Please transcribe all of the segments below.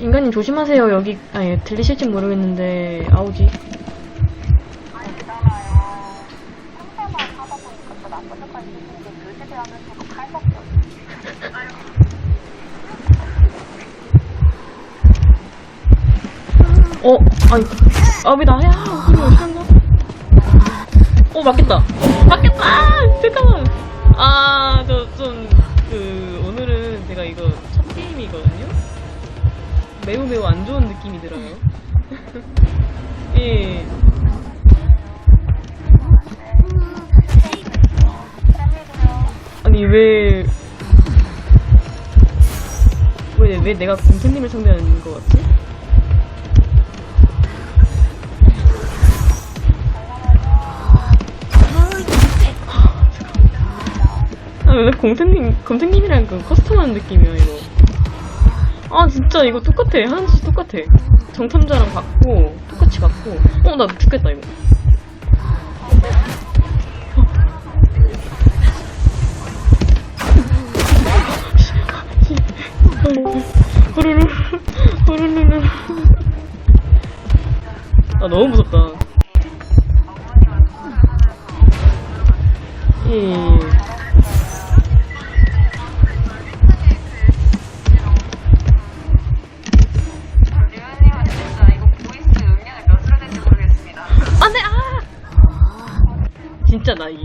인간님 조심하세요. 여기 아니 들리실지 모르겠는데 아우지. 칼먹기 어, 아니, 아, 왜 나야? 그래, 왜 산다? 어, 맞겠다. 맞겠다! 잠깐만! 아, 저, 좀, 매우 매우 안 좋은 느낌이 들어요. 예. 아니, 왜, 왜, 왜 내가 공태님을 상대하는 것 같지? 아, 왜 공태님, 검태님이랑 그 커스텀하는 느낌이야, 이거. 아, 진짜 이거 똑같아. 짓이 똑같아. 정탐자랑 같고, 똑같이 같고. 어, 나 죽겠다, 이거. 진짜 나 이,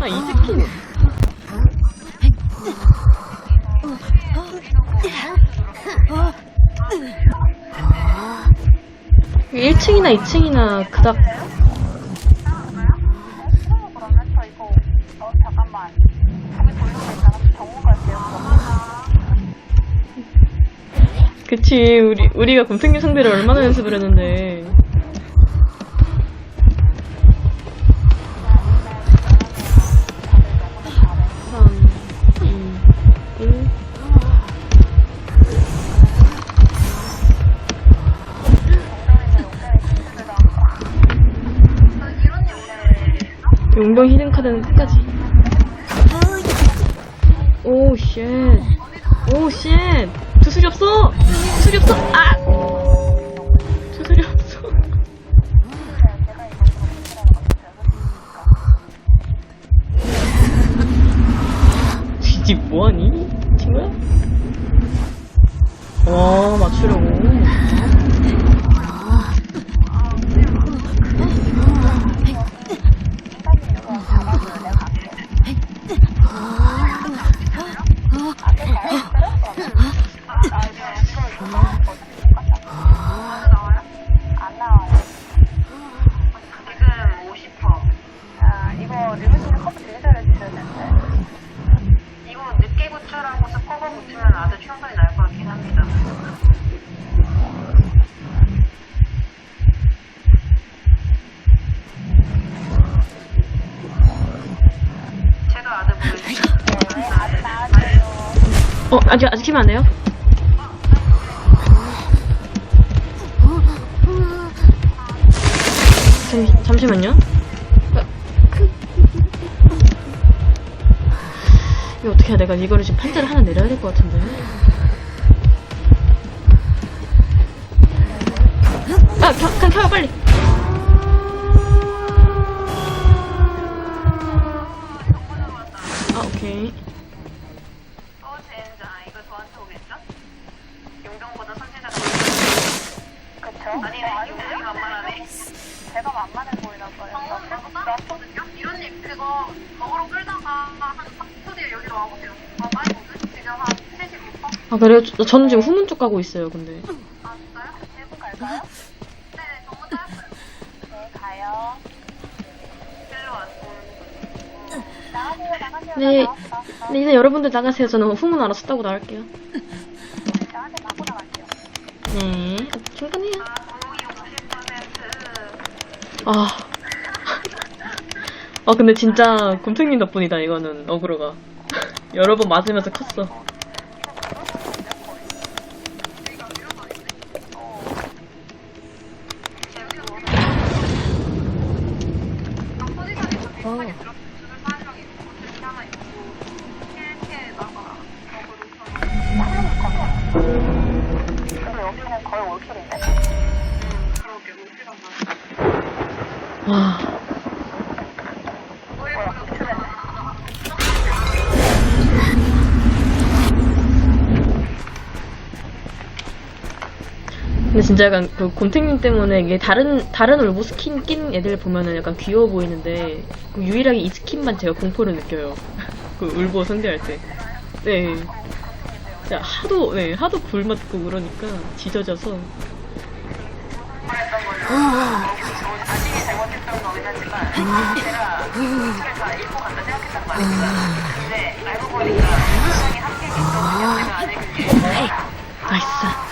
아, 이 스킨. 이 1층이나 2층이나 그닥 그치 우리 우리가 곰탱이 상대를 얼마나 연습을 했는데 용병 히든 카드는 끝까지. 오 쉣. 오 쉣. 두술이 없어. 두술이 없어. 아. 두술이 없어. 지지 뭐하니? 친구야? 와 맞추려고. 아직 아직 키면 안 돼요? 잠시, 잠시만요. 이거 어떻게 해야 내가 이거를 지금 판자를 하나 내려야 될 것 같은데. 아, 켜, 그냥 켜요 빨리. 아, 오케이. 그쵸? 아니 용병이 만만하네 제가 만만해 보이나 봐요 성은 나쁘거든요? 이런님 그거 덕으로 끌다가 한 3초 뒤에 여기로 와보세요 아 많이 오늘 지금 한 76%? 아, 그래요? 저, 저는 지금 후문 쪽 가고 있어요, 근데. 아 진짜요? 대분 갈까요? 네 정문 따였어요 네 가요 일로 왔고 나가세요 나가세요 네. 나 나왔어. 네, 이제 여러분들 나가세요. 저는 후문 알아서 따고 나갈게요. 저한테 마구 나갈게요 네. 충분해요. 아 분홍이 50% 아. 아, 근데 진짜 곰탱님 덕분이다, 이거는. 어그로가. 여러 번 맞으면서 컸어. 와. 근데 진짜 약간 그 곰탱님 때문에 이게 다른 다른 올보 스킨 낀 애들 보면은 약간 귀여워 보이는데 그 유일하게 이 스킨만 제가 공포를 느껴요. 그 울보 상대할 때. 네. 진짜 하도 네 하도 굴 맞고 그러니까 지져져서. 자신이 잘못했던 거긴 하지만 제가 집에 다 읽고 간다 생각했단 말이야. 근데 알고 보니까 세상에 합격이 있었거든요. 제가 안 읽은 게. 나이스.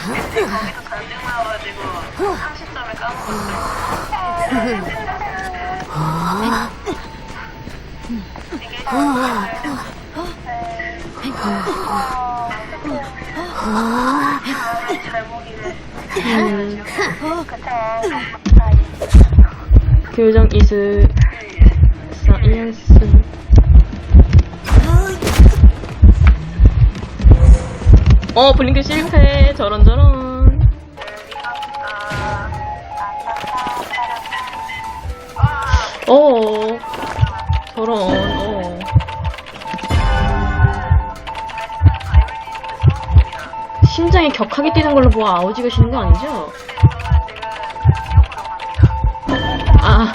근데 거기서 전등 나와가지고 30점을 까먹었어요. 이게 잘 보기는 음, 그쵸. 교정 이스 사이언스. 어 블링크 실패 저런 저런. 어 저런 어. 심장이 격하게 뛰는 걸로 보아 아우지가 쉬는 거 아니죠?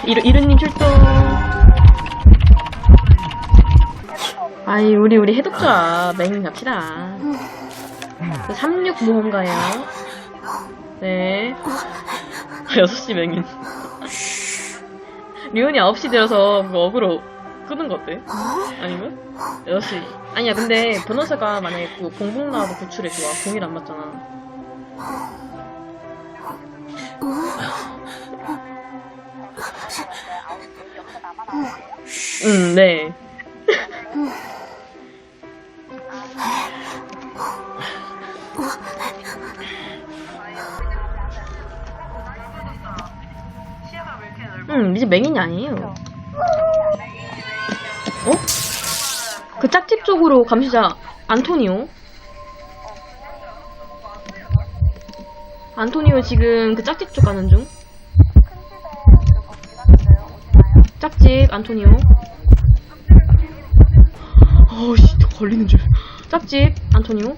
이르 이르님 출동. 아이 우리 우리 해독자 맹 갑시다. 36 모험가요. 네. 6시 맹인. 리온이 9시 되어서 그거 어그로 끄는 거 어때? 아니면? 6시. 아니야, 근데 변호사가 만약에 그 공복 나와도 구출해 좋아. 공일 안 맞잖아. 음, 네. 음, 이제 맹인이 아니에요. 어? 그 짝집 쪽으로 감시자 안토니오. 안토니오 지금 그 짝집 쪽 가는 중. 짝집 안토니오. 어우씨 걸리는 줄. 짝집 안토니오.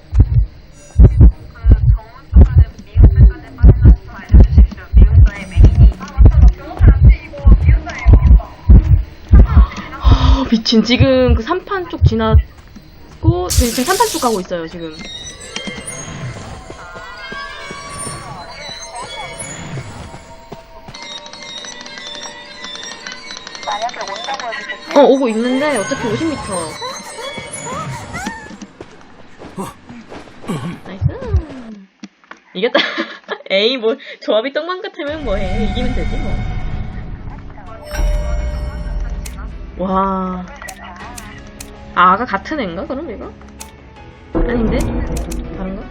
아, 미친 지금 그 3판 쪽 지났고 지금 3판 쪽 가고 있어요 지금. 만약에 온다고 해주셨어요? 어 오고 있는데 어차피 50m. 나이스. 이겼다. 에이 뭐 조합이 떡만 같으면 뭐해 이기면 되지 뭐. 와. 아, 아가 같은 애인가 그럼 이거? 아닌데? 다른가?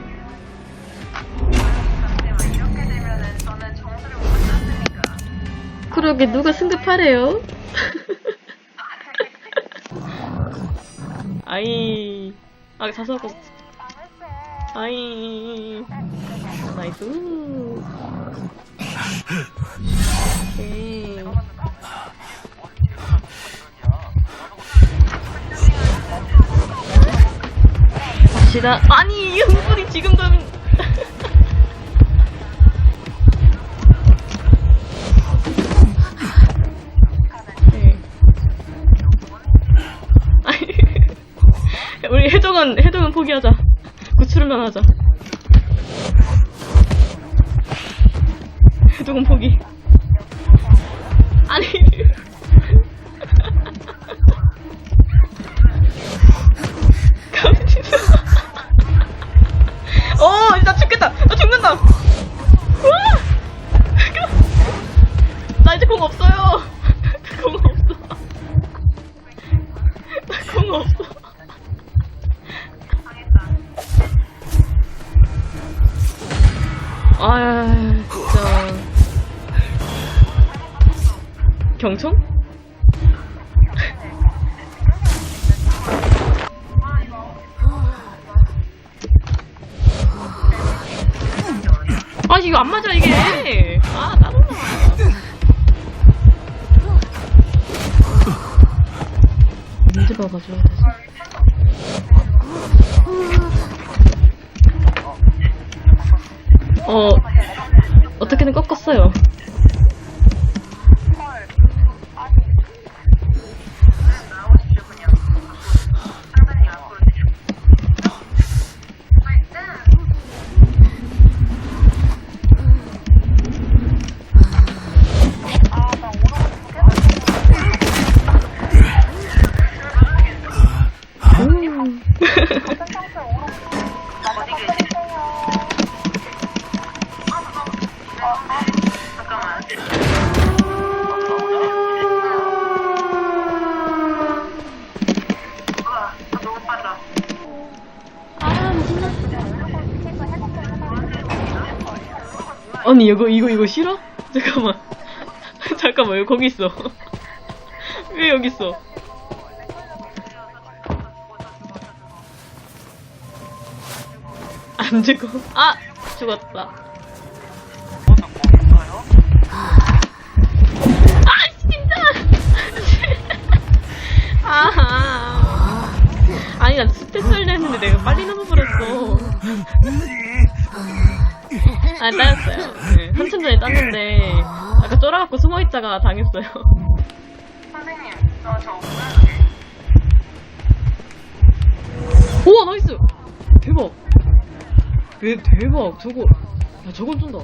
그러게 누가 승급하래요? 아이 아 자수 아까 아이. 나이스. 오케이. 갑시다. 아니 이 흥분이 지금 가 해동은 포기하자. 구출만 하자. 해동은 포기. 경총? 아, 이거 안 맞아, 이게. 아, 따로 나. 언제 봐가지고 다시. 어, 어떻게든 꺾었어요. 아니 이거 이거 이거 싫어? 잠깐만. 잠깐만 여기 거기 있어. 왜 여기 있어 안 죽어 아 죽었다 아 진짜 아하 아니 나 스페셜 했는데 내가 빨리 넘어버렸어 아, 따였어요. 네, 한참 전에 땄는데, 아까 쫄아갖고 숨어있다가 당했어요. 선생님, 저, 저 없어요? 우와, 나이스! 대박! 왜, 대박. 저거, 야, 저건 쏜다.